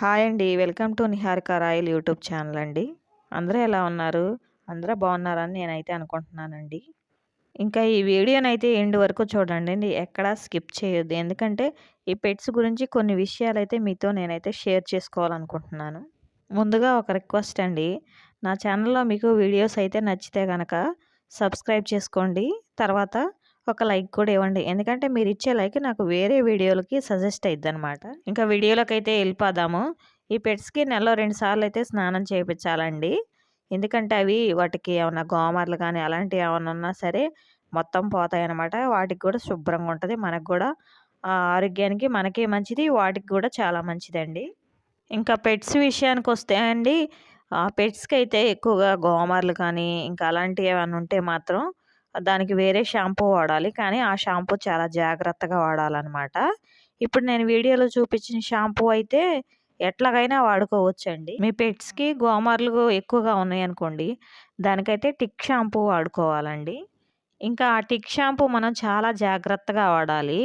Hi అండి. Welcome to Niharika Royal YouTube channel అండి. అందరూ ఎలా ఉన్నారు? అందరూ బాగున్నారని నేనైతే అనుకుంటున్నానండి. ఇంకా ఈ వీడియోనైతే ఎండ్ వరకు చూడండి. అండి ఎక్కడా స్కిప్ చేయొద్దు. ఎందుకంటే ఈ పెట్స్ గురించి కొన్ని విషయాలు అయితే మీతో నేనైతే షేర్ చేసుకోవాలనుకుంటున్నాను. ముందుగా ఒక రిక్వెస్ట్ అండి. నా ఛానల్లో మీకు వీడియోస్ అయితే నచ్చితే కనుక సబ్స్క్రైబ్ చేసుకోండి. తర్వాత ఒక లైక్ కూడా ఇవ్వండి. ఎందుకంటే మీరు ఇచ్చే లైక్ నాకు వేరే వీడియోలకి సజెస్ట్ అయ్యిద్ది అనమాట ఇంకా వీడియోలకైతే అయితే వెళ్ళిపోదాము. ఈ పెట్స్కి నెలలో రెండు సార్లు అయితే స్నానం చేయించాలండి. ఎందుకంటే అవి వాటికి ఏమన్నా గోమర్లు కానీ అలాంటివి ఏమైనా ఉన్నా సరే మొత్తం పోతాయి అన్నమాట వాటికి కూడా శుభ్రంగా ఉంటుంది. మనకు కూడా ఆరోగ్యానికి మనకే మంచిది. వాటికి కూడా చాలా మంచిదండి. ఇంకా పెట్స్ విషయానికి వస్తే అండి పెట్స్కి అయితే ఎక్కువగా గోమర్లు కానీ ఇంకా అలాంటివి ఏమైనా ఉంటే మాత్రం దానికి వేరే షాంపూ వాడాలి. కానీ ఆ షాంపూ చాలా జాగ్రత్తగా వాడాలన్నమాట. ఇప్పుడు నేను వీడియోలో చూపించిన షాంపూ అయితే ఎట్లాగైనా వాడుకోవచ్చండి. మీ పెట్స్కి గోమార్లు ఎక్కువగా ఉన్నాయనుకోండి దానికైతే టిక్ షాంపూ వాడుకోవాలండి. ఇంకా ఆ టిక్ షాంపూ మనం చాలా జాగ్రత్తగా వాడాలి.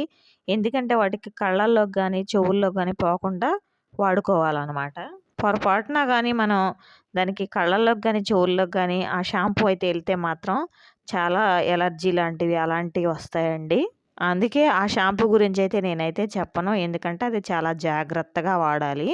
ఎందుకంటే వాటికి కళ్ళల్లోకి కానీ చెవుల్లో కానీ పోకుండా వాడుకోవాలన్నమాట. పొరపాటున కానీ మనం దానికి కళ్ళల్లోకి కానీ చెవుల్లోకి కానీ ఆ షాంపూ అయితే వెళ్తే మాత్రం చాలా ఎలర్జీ లాంటివి అలాంటివి వస్తాయండి. అందుకే ఆ షాంపూ గురించి అయితే నేనైతే చెప్పను. ఎందుకంటే అది చాలా జాగ్రత్తగా వాడాలి.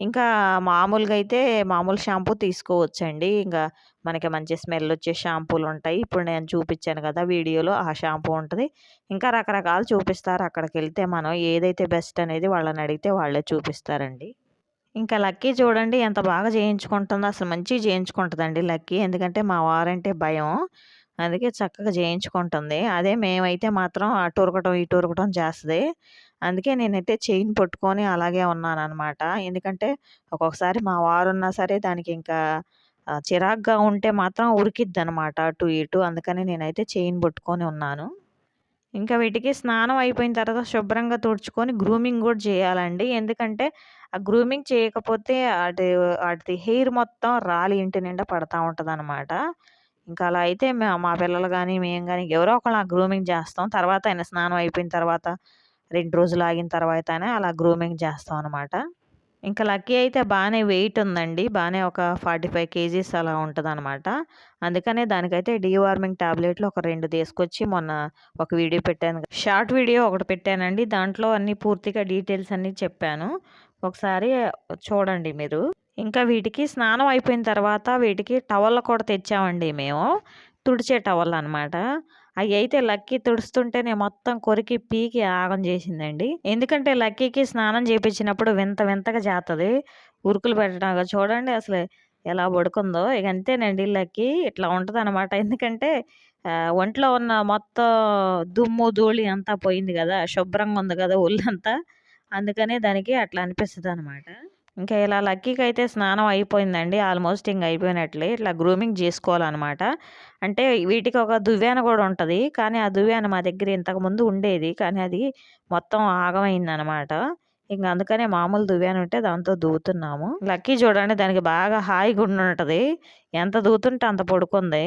ఇంకా మామూలుగా అయితే మామూలు షాంపూ తీసుకోవచ్చండి. ఇంకా మనకి మంచి స్మెల్ వచ్చే షాంపూలు ఉంటాయి. ఇప్పుడు నేను చూపించాను కదా వీడియోలో ఆ షాంపూ ఉంటుంది. ఇంకా రకరకాలు చూపిస్తారు. అక్కడికి వెళ్తే మనం ఏదైతే బెస్ట్ అనేది వాళ్ళని అడిగితే వాళ్ళే చూపిస్తారండి. ఇంకా లక్కీ చూడండి ఎంత బాగా చేయించుకుంటుందో. అసలు మంచిగా చేయించుకుంటుందండి లక్కీ. ఎందుకంటే మా వారంటే భయం. అందుకే చక్కగా చేయించుకుంటుంది అదే మేమైతే మాత్రం అటు ఉరకటం ఇటు ఉరకటం చేస్తుంది. అందుకే నేనైతే చైన్ పట్టుకొని అలాగే ఉన్నాను అనమాట ఎందుకంటే ఒక్కొక్కసారి మా వారు ఉన్నా సరే దానికి ఇంకా చిరాగ్గా ఉంటే మాత్రం ఉరికిద్ది అనమాట అటు ఇటు. అందుకని నేనైతే చైన్ పట్టుకొని ఉన్నాను. ఇంకా వీటికి స్నానం అయిపోయిన తర్వాత శుభ్రంగా తుడుచుకొని గ్రూమింగ్ కూడా చేయాలండి. ఎందుకంటే ఆ గ్రూమింగ్ చేయకపోతే అటు వాటి హెయిర్ మొత్తం రాలి ఇంటి నిండా పడతా ఉంటుంది అనమాట ఇంకా అలా అయితే మా పిల్లలు కానీ మేము కానీ ఎవరో ఒకళ్ళు ఆ గ్రూమింగ్ చేస్తాం. తర్వాత ఆయన స్నానం అయిపోయిన తర్వాత రెండు రోజులు ఆగిన తర్వాత అలా గ్రూమింగ్ చేస్తాం అనమాట ఇంకా లక్కీ అయితే బాగానే వెయిట్ ఉందండి. బాగానే ఒక ఫార్టీ ఫైవ్ కేజీస్ అలా ఉంటుంది అనమాట అందుకనే దానికైతే డీవార్మింగ్ టాబ్లెట్లు ఒక రెండు తీసుకొచ్చి మొన్న ఒక వీడియో పెట్టాను. షార్ట్ వీడియో ఒకటి పెట్టానండి. దాంట్లో అన్ని పూర్తిగా డీటెయిల్స్ అన్నీ చెప్పాను. ఒకసారి చూడండి మీరు. ఇంకా వీటికి స్నానం అయిపోయిన తర్వాత వీటికి టవల్ కూడా తెచ్చామండి మేము. తుడిచే టవల్ అనమాట అవి అయితే లక్కీ తుడుస్తుంటేనే మొత్తం కొరికి పీకి ఆగం చేసిందండి. ఎందుకంటే లక్కీకి స్నానం చేయించినప్పుడు వింత వింతగా చేస్తుంది ఉరుకులు పెట్టడం చూడండి అసలు ఎలా పడుకుందో. ఇక అంతేనండి లక్కీ ఇట్లా ఉంటుంది అనమాట ఎందుకంటే ఒంట్లో ఉన్న మొత్తం దుమ్ము ధూళి అంతా పోయింది కదా శుభ్రంగా ఉంది కదా ఒళ్ళంతా. అందుకనే దానికి అట్లా అనిపిస్తుంది అనమాట ఇంకా ఇలా లక్కీకి అయితే స్నానం అయిపోయిందండి. ఆల్మోస్ట్ ఇంక అయిపోయినట్లే. ఇట్లా గ్రూమింగ్ చేసుకోవాలన్నమాట. అంటే వీటికి ఒక దువ్యాన కూడా ఉంటుంది. కానీ ఆ దువ్యాన మా దగ్గర ఇంతకుముందు ఉండేది. కానీ అది మొత్తం ఆగమైందనమాట ఇంక అందుకనే మామూలు దువ్యాన ఉంటే దాంతో దూతున్నాము లక్కీ చూడండి దానికి బాగా హాయిగా ఉంటుంది ఎంత దూతుంటే అంత పడుకుంది.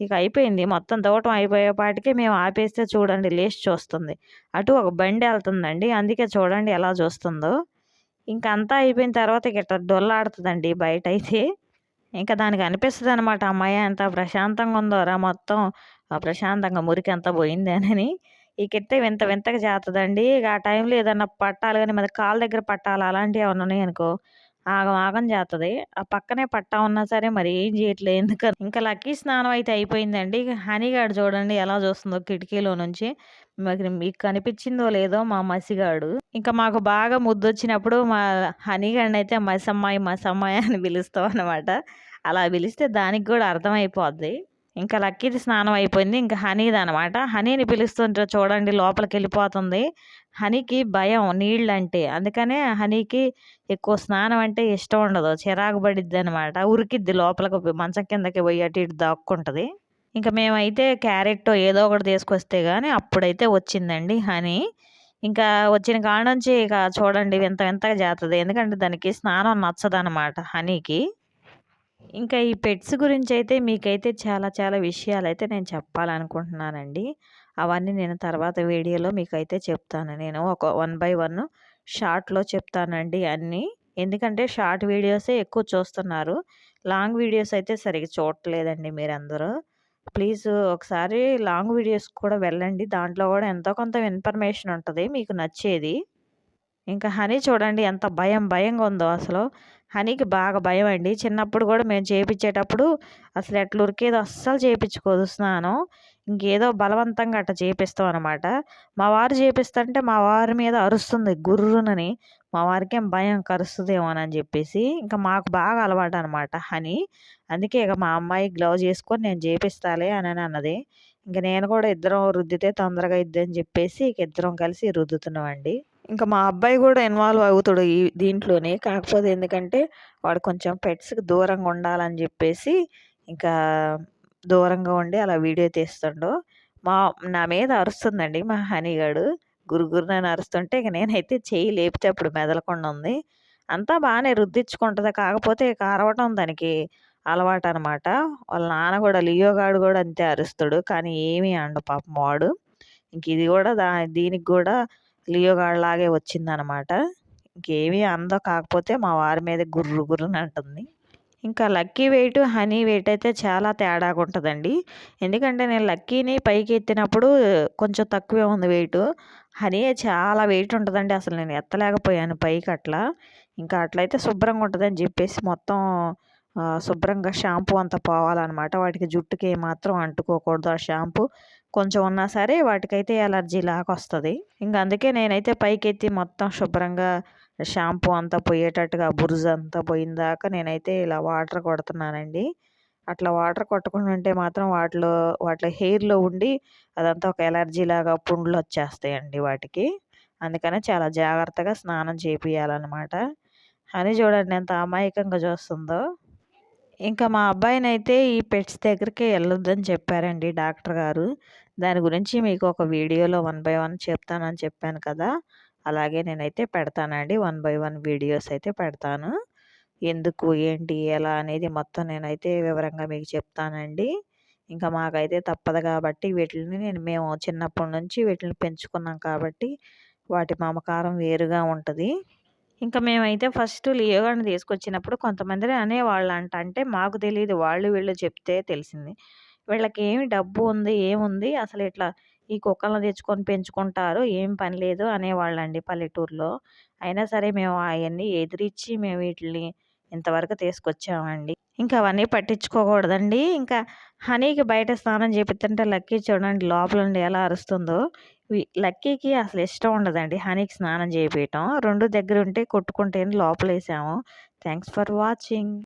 ఇక అయిపోయింది. మొత్తం దూవటం అయిపోయేపాటికి మేము ఆపేస్తే చూడండి లేచి చూస్తుంది. అటు ఒక బండి వెళ్తుందండి. అందుకే చూడండి ఎలా చూస్తుందో. ఇంకా అంతా అయిపోయిన తర్వాత ఇట్లా డొల్లాడుతుందండి బయట అయితే ఇంకా దానికి అనిపిస్తుంది అనమాట అమ్మాయి అంత ప్రశాంతంగా ఉందోరా మొత్తం ప్రశాంతంగా మురికి అంతా పోయింది అని ఇకెత్తే వింత వింతగా చేస్తుందండి ఇక ఆ టైంలో ఏదన్నా పట్టాలి కానీ మన కాళ్ళ దగ్గర పట్టాలి అలాంటివి ఏమన్నా ఉన్నాయనుకో ఆగం ఆగం చేస్తుంది ఆ పక్కనే పట్టా ఉన్నా సరే మరి ఏం చేయట్లేదు ఎందుకని. ఇంకా లక్కీ స్నానం అయితే అయిపోయిందండి. హనీగాడు చూడండి ఎలా చూస్తుందో కిటికీలో నుంచి. మరి మీకు కనిపించిందో లేదో మా మసిగాడు. ఇంకా మాకు బాగా ముద్దు వచ్చినప్పుడు మా హనీగాడిని అయితే మసమ్మాయి మసమ్మాయి అని పిలుస్తాం అనమాట అలా పిలిస్తే దానికి కూడా అర్థమైపోద్ది. ఇంకా లక్కీది స్నానం అయిపోయింది. ఇంకా హనీది అనమాట హనీని పిలుస్తుంటే చూడండి లోపలికి వెళ్ళిపోతుంది. హనీకి భయం నీళ్ళు అంటే అందుకనే హనీకి ఎక్కువ స్నానం అంటే ఇష్టం ఉండదు. చిరాకు పడిద్ది అనమాట ఉరికిద్ది లోపలికి మంచం కిందకి పోయి అటు ఇటు దాక్కుంటుంది. ఇంకా మేమైతే క్యారెట్ ఏదో ఒకటి తీసుకొస్తే కానీ అప్పుడైతే వచ్చిందండి హనీ. ఇంకా వచ్చిన కాడ నుంచి ఇక చూడండి వింత వింతగా చేస్తుంది ఎందుకంటే దానికి స్నానం నచ్చదనమాట హనీకి. ఇంకా ఈ పెట్స్ గురించి అయితే మీకైతే చాలా చాలా విషయాలు అయితే నేను చెప్పాలనుకుంటున్నానండి. అవన్నీ నేను తర్వాత వీడియోలో మీకైతే చెప్తాను. నేను ఒక వన్ బై వన్ షార్ట్లో చెప్తానండి అన్నీ. ఎందుకంటే షార్ట్ వీడియోసే ఎక్కువ చూస్తున్నారు. లాంగ్ వీడియోస్ అయితే సరిగ్గా చూడట్లేదండి మీరందరూ. ప్లీజ్ ఒకసారి లాంగ్ వీడియోస్ కూడా వెళ్ళండి. దాంట్లో కూడా ఎంతో కొంత ఇన్ఫర్మేషన్ ఉంటుంది మీకు నచ్చేది. ఇంకా హనీ చూడండి ఎంత భయం భయంగా ఉందో అసలు. హనీకి బాగా భయం అండి. చిన్నప్పుడు కూడా మేము చేపించేటప్పుడు అసలు ఎట్లా ఉరికేదో అస్సలు చేయించుకోదు స్నానం. ఇంకేదో బలవంతంగా అట్ట చేపిస్తాం అనమాట మా వారు చేపిస్తుంటే మా వారి మీద అరుస్తుంది గుర్రునని. మా వారికి ఏం భయం కరుస్తుందేమోనని చెప్పేసి ఇంకా మాకు బాగా అలవాటు అనమాట హనీ. అందుకే ఇక మా అమ్మాయి గ్లౌజ్ చేసుకొని నేను చేపిస్తాలే అని అన్నది. ఇంకా నేను కూడా ఇద్దరం రుద్దితే తొందరగా ఇద్దని చెప్పేసి ఇక ఇద్దరం కలిసి రుద్దుతున్నామండి. ఇంకా మా అబ్బాయి కూడా ఇన్వాల్వ్ అవుతాడు ఈ దీంట్లోనే. కాకపోతే ఎందుకంటే వాడు కొంచెం పెట్స్కి దూరంగా ఉండాలని చెప్పేసి ఇంకా దూరంగా ఉండి అలా వీడియో తీస్తుండు. మా నా మీద అరుస్తుందండి మా హనీగాడు గురుగురు నేను అరుస్తుంటే ఇక నేనైతే చేయి లేపితే అప్పుడు మెదలకుండా ఉంది. అంతా బాగానే రుద్దించుకుంటుంది కాకపోతే ఇక అరవటం దానికి అలవాటు అనమాట వాళ్ళ నాన్న కూడా లియోగాడు కూడా అంతే అరుస్తాడు. కానీ ఏమీ అండు పాపం వాడు. ఇంక ఇది కూడా దా దీనికి కూడా లియోగాడిలాగే వచ్చిందనమాట. ఇంకేమీ అందో కాకపోతే మా వారి మీద గుర్రు గుర్రుని అంటుంది. ఇంకా లక్కీ వెయిట్ హనీ వెయిట్ అయితే చాలా తేడాగా ఉంటుందండి. ఎందుకంటే నేను లక్కీని పైకి ఎత్తినప్పుడు కొంచెం తక్కువే ఉంది వెయిట్. హనీ చాలా వెయిట్ ఉంటుందండి. అసలు నేను ఎత్తలేకపోయాను పైకి అట్లా. ఇంకా అట్లయితే శుభ్రంగా ఉంటుందని చెప్పేసి మొత్తం శుభ్రంగా షాంపూ అంతా పోవాలన్నమాట. వాటికి జుట్టుకి ఏమాత్రం అంటుకోకూడదు ఆ షాంపూ. కొంచెం ఉన్నా సరే వాటికైతే ఎలర్జీ లాగా వస్తుంది ఇంకా అందుకే నేనైతే పైకెత్తి మొత్తం శుభ్రంగా షాంపూ అంతా పోయేటట్టుగా బురుజు అంతా పోయిన దాకా నేనైతే ఇలా వాటర్ కొడుతున్నానండి. అట్లా వాటర్ కొట్టకుండా ఉంటే మాత్రం వాటిలో వాటి హెయిర్లో ఉండి అదంతా ఒక ఎలర్జీ లాగా పుండ్లు వచ్చేస్తాయండి వాటికి. అందుకనే చాలా జాగ్రత్తగా స్నానం చేపియాలన్నమాట అని చూడండి ఎంత అమాయకంగా చూస్తుందో. ఇంకా మా అబ్బాయినైతే ఈ పెట్స్ దగ్గరికి వెళ్ళొద్దని చెప్పారండి డాక్టర్ గారు. దాని గురించి మీకు ఒక వీడియోలో వన్ బై వన్ చెప్తానని చెప్పాను కదా. అలాగే నేనైతే పెడతానండి వన్ బై వన్ వీడియోస్ అయితే పెడతాను. ఎందుకు ఏంటి ఎలా అనేది మొత్తం నేనైతే వివరంగా మీకు చెప్తానండి. ఇంకా మాకైతే తప్పదు కాబట్టి వీటిని నేను మేము చిన్నప్పటి నుంచి వీటిని పెంచుకున్నాం కాబట్టి వాటి మమకారం వేరుగా ఉంటుంది. ఇంకా మేమైతే ఫస్ట్ లియోగాని తీసుకొచ్చినప్పుడు కొంతమంది అనేవాళ్ళంట. అంటే మాకు తెలియదు వాళ్ళు వీళ్ళు చెప్తే తెలిసింది. వీళ్ళకి ఏమి డబ్బు ఉంది ఏముంది అసలు ఇట్లా ఈ కుక్కలను తెచ్చుకొని పెంచుకుంటారు ఏం పని లేదు అనేవాళ్ళండి పల్లెటూరులో. అయినా సరే మేము అవన్నీ ఎదిరించి మేము వీటిని ఇంతవరకు తీసుకొచ్చామండి. ఇంకా అవన్నీ పట్టించుకోకూడదండి. ఇంకా హనీకి బయట స్నానం చేపిస్తుంటే లక్కీ చూడండి లోపల నుండి ఎలా అరుస్తుందో. లక్కీకి అసలు ఇష్టం ఉండదండి హనీకి స్నానం చేయించటం రెండు దగ్గర ఉంటే కొట్టుకుంటే లోపల వేసాము థ్యాంక్స్ ఫర్ వాచింగ్.